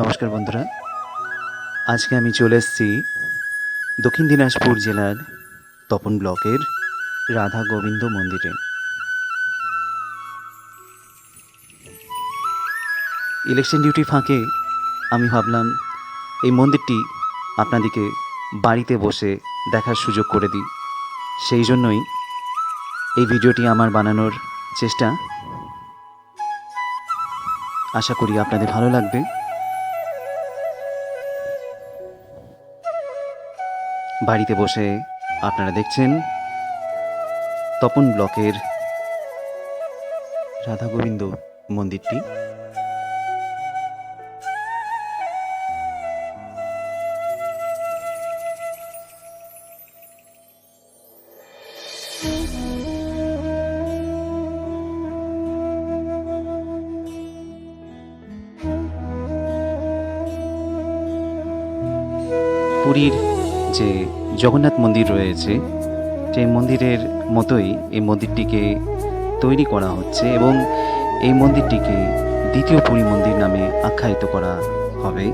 নমস্কার বন্ধুরা। আজকে আমি চলে এসেছি দক্ষিণ দিনাজপুর জেলার তপন ব্লকের রাধা গোবিন্দ মন্দিরে। ইলেকশন ডিউটি ফাঁকে আমি ভাবলাম, এই মন্দিরটি আপনাদেরকে বাড়িতে বসে দেখার সুযোগ করে দিই। সেই জন্যই এই ভিডিওটি আমার বানানোর চেষ্টা। আশা করি আপনাদের ভালো লাগবে। বাড়িতে বসে আপনারা দেখছেন তপন ব্লকের রাধা গোবিন্দ মন্দিরটি। পুরীর যে জগন্নাথ মন্দির রয়েছে, সেই মন্দিরের মতোই এই মন্দিরটিকে তৈরি করা হচ্ছে এবং এই মন্দিরটিকে দ্বিতীয় পুরী মন্দির নামে আখ্যায়িত করা হবে।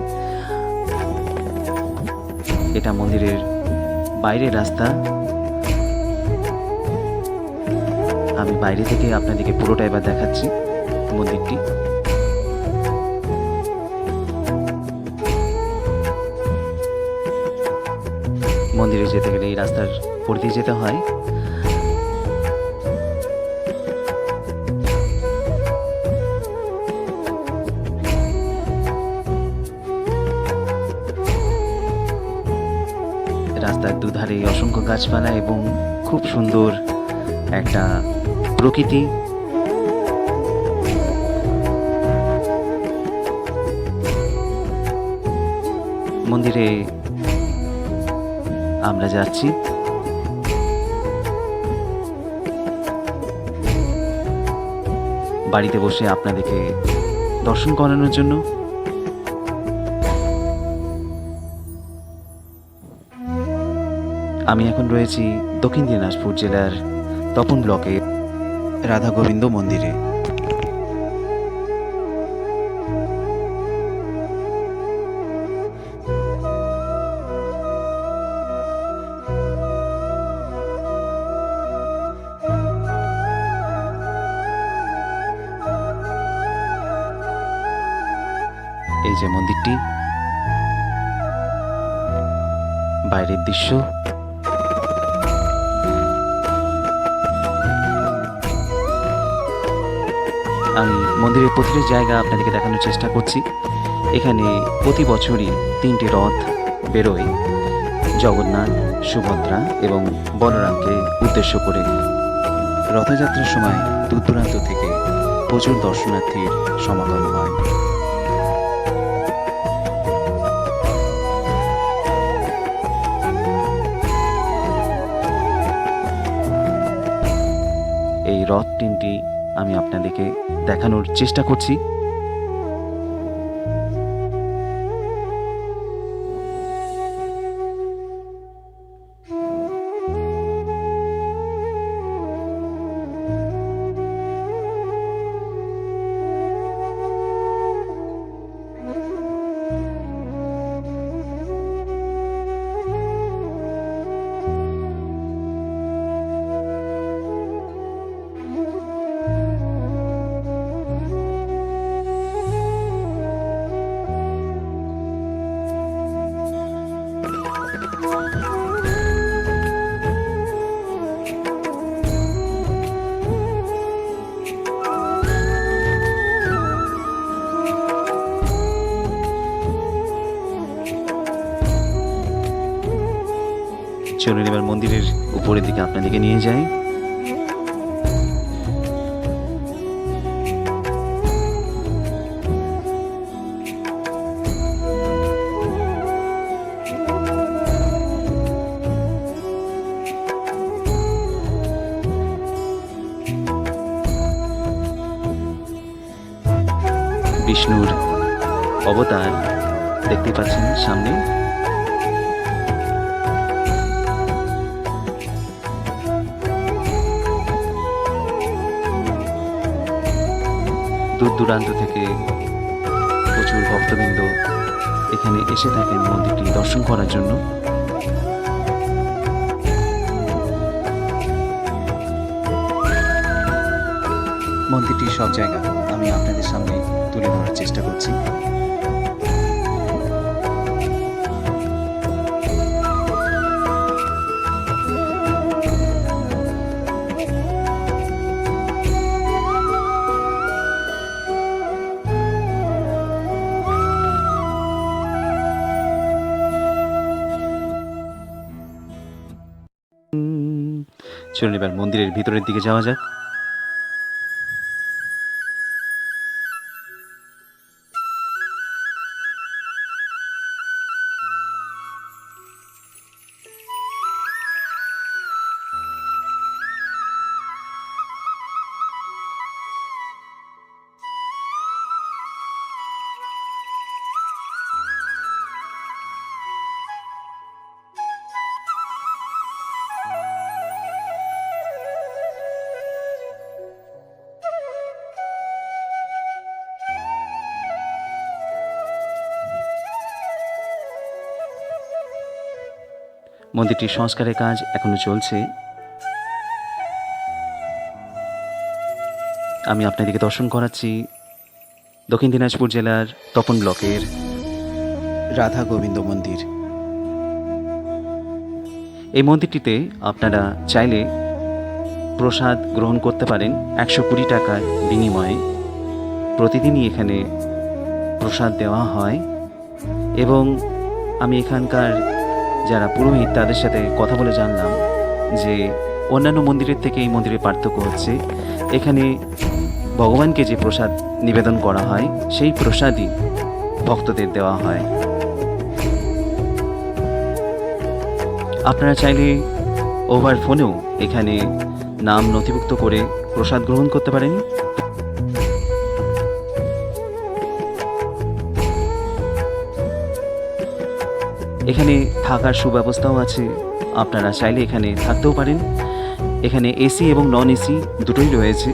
এটা মন্দিরের বাইরের রাস্তা। আমি বাইরে থেকে আপনাদেরকে পুরোটা এবার দেখাচ্ছি মন্দিরটি। মন্দিরে যেতে গেলে এই রাস্তার উপর দিয়ে যেতে হয়। রাস্তার দুধারে অসংখ্য গাছপালা এবং খুব সুন্দর একটা প্রকৃতি। মন্দিরে আমরা যাচ্ছি। বাড়িতে বসে আপনাদেরকে দর্শন করানোর জন্য। আমি এখন রয়েছি দক্ষিণ দিনাজপুর জেলার তপন ব্লকে রাধা গোবিন্দ মন্দিরে। যে মন্দিরটি, বাইরের দৃশ্য। আমি মন্দিরের প্রতিটি জায়গা আপনাদেরকে দেখানোর চেষ্টা করছি। এখানে প্রতি বছরই তিনটি রথ বেরোয়। জগন্নাথ, সুভদ্রা এবং বলরামকে উদ্দেশ্য করে। রথযাত্রার সময় দূর দূরান্ত থেকে প্রচুর দর্শনার্থীর সমাগম হয়। রথ তিনটি আমি আপনাদেরকে দেখানোর চেষ্টা করছি। চলুন এবার মন্দিরের উপরের দিকে আপনাদেরকে নিয়ে যাই। বিষ্ণুর অবতার দেখতে পাচ্ছেন সামনে। দূর দূরান্ত থেকে প্রচুর ভক্তবৃন্দ এখানে এসে থাকেন মন্দিরটি দর্শন করার জন্য। মন্দিরটি সব জায়গা আমি আপনাদের সামনে তুলে ধরার চেষ্টা করছি। এবার মন্দিরের ভিতরের দিকে যাওয়া যাক। মন্দিরটির সংস্কারের কাজ এখনও চলছে। আমি আপনাদেরকে দর্শন করাচ্ছি দক্ষিণ দিনাজপুর জেলার তপন ব্লকের রাধা গোবিন্দ মন্দির। এই মন্দিরটিতে আপনারা চাইলে প্রসাদ গ্রহণ করতে পারেন একশো কুড়ি টাকার বিনিময়ে। প্রতিদিনই এখানে প্রসাদ দেওয়া হয় এবং আমি এখানকার যারা পুরোহিত, তাদের সাথে কথা বলে জানলাম যে অন্যান্য মন্দিরের থেকে এই মন্দিরের পার্থক্য হচ্ছে। এখানে ভগবানকে যে প্রসাদ নিবেদন করা হয়, সেই প্রসাদই ভক্তদের দেওয়া হয়। আপনারা চাইলে ওভার ফোনেও এখানে নাম নথিভুক্ত করে প্রসাদ গ্রহণ করতে পারেন। এখানে থাকার সুব্যবস্থাও আছে। আপনারা চাইলে এখানে থাকতেও পারেন। এখানে এসি এবং নন এসি দুটোই রয়েছে।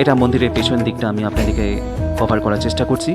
এটা মন্দিরের পেছন দিকটা আমি আপনাদেরকে কভার করার চেষ্টা করছি।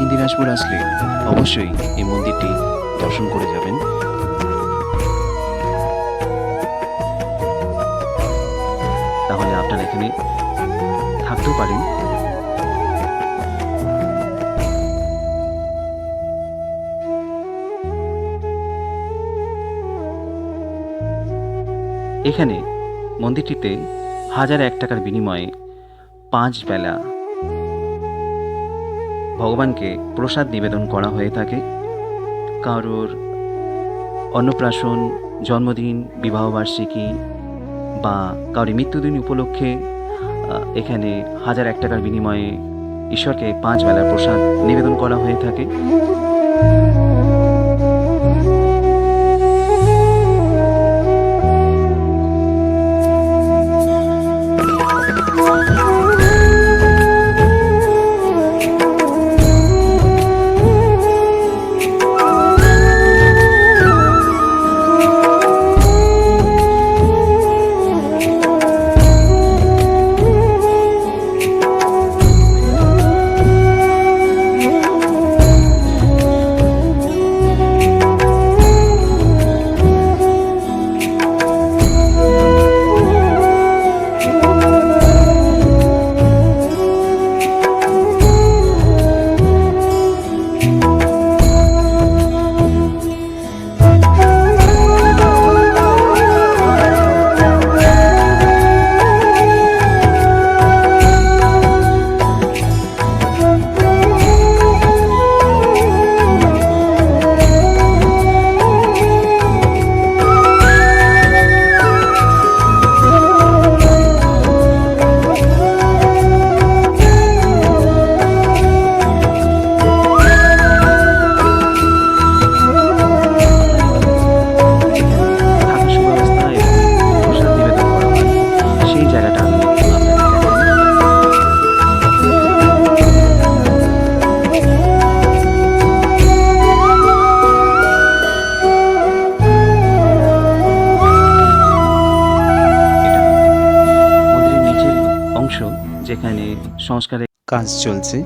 দক্ষিণ দিনাজপুর আসলে। অবশ্যই এই মন্দিরটি দর্শন করে যাবেন। তাহলে আপনারা এখানে থাকতেও পারেন। এখানে মন্দিরটিতে হাজার এক টাকার বিনিময়ে পাঁচ বেলা ভগবানকে প্রসাদ নিবেদন করা হয়ে থাকে। কারোর অন্নপ্রাশন, জন্মদিন, বিবাহবার্ষিকী বা কারোর মৃত্যুদিন উপলক্ষে এখানে হাজার এক টাকার বিনিময়ে ঈশ্বরকে পাঁচ বেলার প্রসাদ নিবেদন করা হয়ে থাকে। সংস্কারের কাজ চলছে।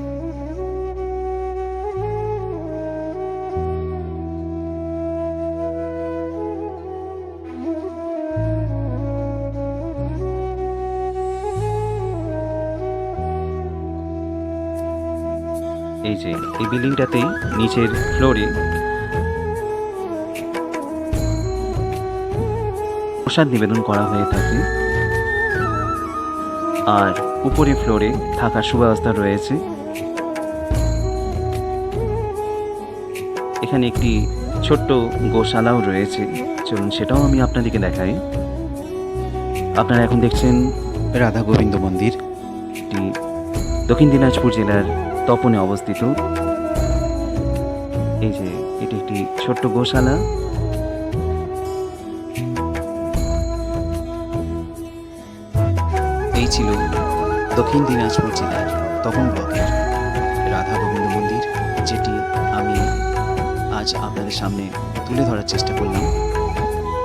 এই যে এই বিল্ডিংটাতেই নিচের ফ্লোরে প্রসাদ নিবেদন করা হয়ে থাকে। আর উপরে ফ্লোরে থাকার সুব্যবস্থা রয়েছে। এখানে একটি ছোট্ট গোশালাও রয়েছে। চলুন সেটাও আমি আপনাদেরকে দেখাই। আপনারা এখন দেখছেন রাধা গোবিন্দ মন্দির। এটি দক্ষিণ দিনাজপুর জেলার তপনে অবস্থিত। এই যে এটি একটি ছোট্ট গোশালা। ছিল দক্ষিণ দিনাজপুর জেলার তপন ব্লকের রাধা গোবিন্দ মন্দির, যেটি আমি আজ আপনাদের সামনে তুলে ধরার চেষ্টা করলাম।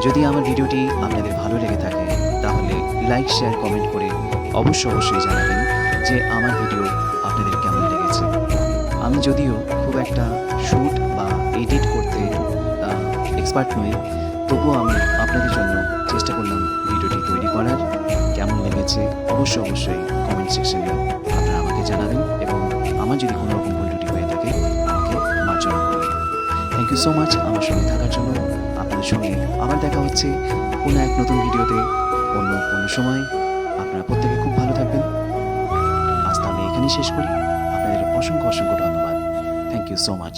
যদি আমার ভিডিওটি আপনাদের ভালো লেগে থাকে, তাহলে লাইক, শেয়ার, কমেন্ট করে অবশ্যই অবশ্যই জানাবেন যে আমার ভিডিও আপনাদের কেমন লেগেছে। আমি যদিও খুব একটা শ্যুট বা এডিট করতে এক্সপার্ট নই, তবুও আমি আপনাদের জন্য চেষ্টা করলাম ভিডিওটি তৈরি করার, কেমন লেগেছে অবশ্যই অবশ্যই কমেন্ট সেকশনে আপনারা আমাকে জানাবেন এবং আমার যদি কোনো রকম ভুল ত্রুটি হয়ে থাকে, আমাকে মার্জনা করবেন। থ্যাংক ইউ সো মাচ আমার সঙ্গে থাকার জন্য আপনাদের সঙ্গে আবার দেখা হচ্ছে কোনো এক নতুন ভিডিওতে, অন্য কোনো সময়। আপনারা প্রত্যেকে খুব ভালো থাকবেন। আজ তাহলে এখানেই শেষ করি। আপনাদের অসংখ্য অসংখ্য ধন্যবাদ। Thank you so much